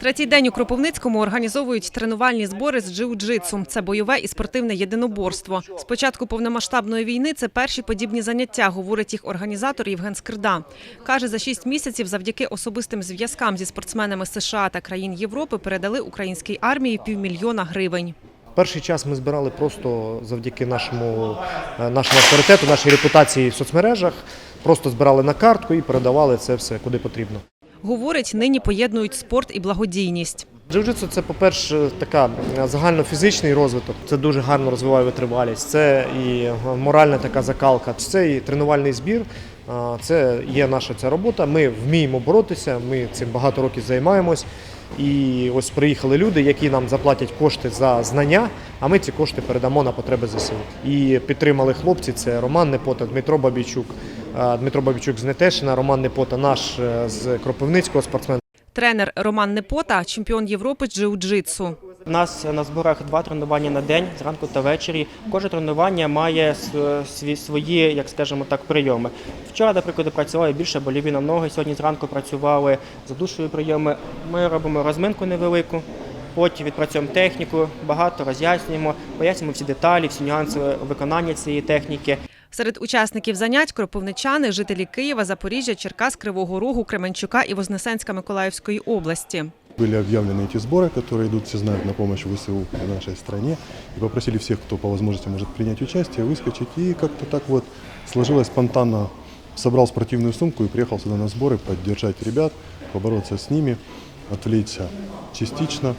Третій день у Кропивницькому організовують тренувальні збори з джиу-джитсу. Це бойове і спортивне єдиноборство. З початку повномасштабної війни це перші подібні заняття, говорить їх організатор Євген Скирда. Каже, за шість місяців завдяки особистим зв'язкам зі спортсменами США та країн Європи передали українській армії півмільйона гривень. Перший час ми збирали просто завдяки нашому, е, нашому авторитету, нашій репутації в соцмережах. Просто збирали на картку і передавали це все куди потрібно. Говорить, нині поєднують спорт і благодійність. Джиу-джитсу це, по-перше, така е, загальнофізичний розвиток. Це дуже гарно розвиває витривалість. Це і моральна така закалка. Це і тренувальний збір. Це є наша ця робота. Ми вміємо боротися. Ми цим багато років займаємось. І ось приїхали люди, які нам заплатять кошти за знання, а ми ці кошти передамо на потреби ЗСУ. І підтримали хлопці. Це Роман Непота, Дмитро Бабійчук, а, Дмитро Бабійчук з Нетешина, Роман Непота, наш е, з Кропивницького спортсмен. Тренер Роман Непота, чемпіон Європи джиу-джитсу. У нас на зборах два тренування на день, зранку та ввечері. Кожне тренування має свої, як скажемо так, прийоми. Вчора, наприклад, працювали більше боліві на ноги. Сьогодні зранку працювали задушові прийоми. Ми робимо розминку невелику. Потім відпрацьовуємо техніку, багато роз'яснюємо, пояснюємо всі деталі, всі нюанси виконання цієї техніки. Серед учасників занять кропивничани, жителі Києва, Запоріжжя, Черкас, Кривого Рогу, Кременчука і Вознесенська Миколаївської області. Были объявлены эти сборы, которые идут, все знают, на помощь ВСУ в нашей стране. И попросили всех, кто по возможности может принять участие, выскочить. И как-то так вот сложилось спонтанно. Собрал спортивную сумку и приехал сюда на сборы поддержать ребят, побороться с ними, отвлечься частично,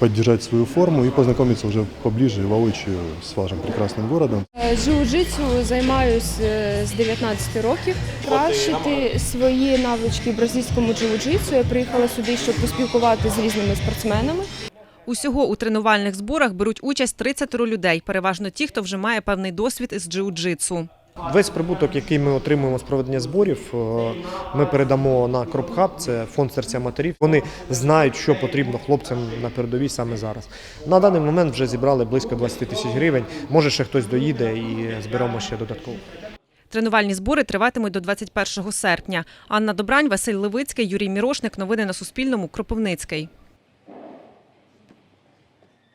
поддержать свою форму и познакомиться уже поближе, воочию с вашим прекрасным городом. Е, Джиу-джитсу займаюсь е, з 19 років. Кращити свої навички в бразильському джиу-джитсу. Я приїхала сюди, щоб поспілкуватися з різними спортсменами. Усього у тренувальних зборах беруть участь 30 людей, переважно ті, хто вже має певний досвід із джиу-джитсу. Весь прибуток, який ми отримуємо з проведення зборів, е, ми передамо на Кропхаб, це фонд серця матерів. Вони знають, що потрібно хлопцям на передовій саме зараз. На даний момент вже зібрали близько 20 тисяч гривень. Може, ще хтось доїде і зберемо ще додатково. Тренувальні збори триватимуть до 21 серпня. Анна Добрань, Василь Левицький, Юрій Мірошник. Новини на Суспільному. Кропивницький.